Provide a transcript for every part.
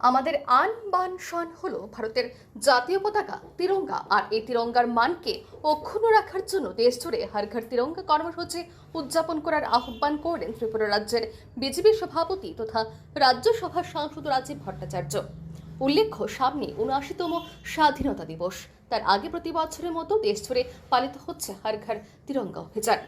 আমাদের আন বান শান হলো ভারতের জাতীয় পতাকা, তিরঙ্গা, আর এই তিরঙ্গার মানকে অক্ষুণ্ণ রাখার জন্য দেশ জুড়ে হর ঘর তিরঙ্গা কর্মসূচি উদযাপন করার আহ্বান করলেন ত্রিপুরা রাজ্যের বিজেপি সভাপতি তথা রাজ্যসভার সাংসদ রাজীব ভট্টাচার্য। উল্লেখ্য, সামনে উনআশিতম স্বাধীনতা দিবস। তার আগে প্রতি বছরের মতো দেশ জুড়ে পালিত হচ্ছে হর ঘর তিরঙ্গা অভিযান।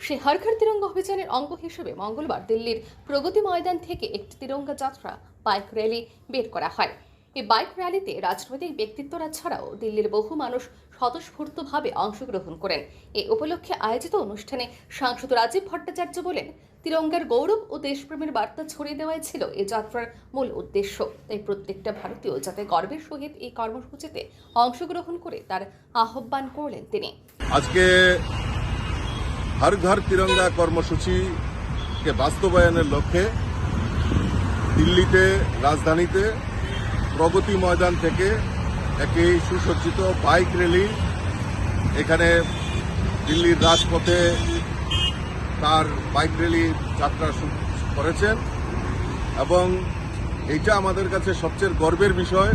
সেই হর ঘর তিরঙ্গা অভিযানের অঙ্গ হিসেবে মঙ্গলবার দিল্লির প্রগতি ময়দান থেকে একটি তিরঙ্গা যাত্রা বাইক র্যালি বের করা হয়। এই বাইক র্যালিতে রাজনৈতিক ব্যক্তিত্বরা ছাড়াও দিল্লির বহু মানুষ স্বতঃস্ফূর্তভাবে অংশগ্রহণ করেন। এই উপলক্ষে আয়োজিত অনুষ্ঠানে সাংসদ রাজীব ভট্টাচার্য বলেন, তিরঙ্গার গৌরব ও দেশপ্রেমের বার্তা ছড়িয়ে দেওয়াই ছিল এই যাত্রার মূল উদ্দেশ্য। তাই প্রত্যেকটা ভারতীয় যাতে গর্বের সহিত এই কর্মসূচিতে অংশগ্রহণ করে তার আহ্বান করলেন তিনি। আজকে হর ঘর তিরঙ্গা কর্মসূচিকে বাস্তবায়নের লক্ষ্যে দিল্লিতে, রাজধানীতে প্রগতি ময়দান থেকে একটি সুসজ্জিত বাইক র্যালি। এখানে দিল্লির রাজপথে তার বাইক র্যালি যাত্রা করেছেন। এবং এইটা আমাদের কাছে সবচেয়ে গর্বের বিষয়।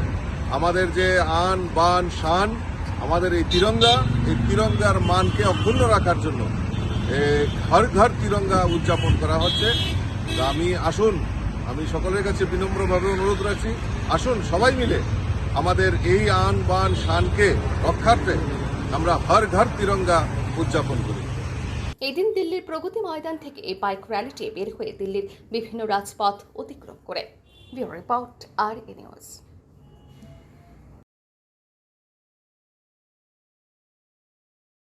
আমাদের যে আন, বান, শান, আমাদের এই তিরঙ্গা, এই তিরঙ্গার মানকে অক্ষুণ্ণ রাখার জন্য ঘর ঘর তিরঙ্গা উদযাপন করা হচ্ছে। আমি আসুন, আমি সকলের কাছে বিনম্রভাবে অনুরোধ রাখছি, আসুন সবাই মিলে আমাদের এই আন বান শানকে রক্ষার্থে আমরা হর ঘর তিরঙ্গা উদযাপন করি। এদিন দিল্লির প্রগতি ময়দান থেকে এই বাইক র্যালিটি বের হয়ে দিল্লির বিভিন্ন রাজপথ অতিক্রম করে। Bureau report, R A news.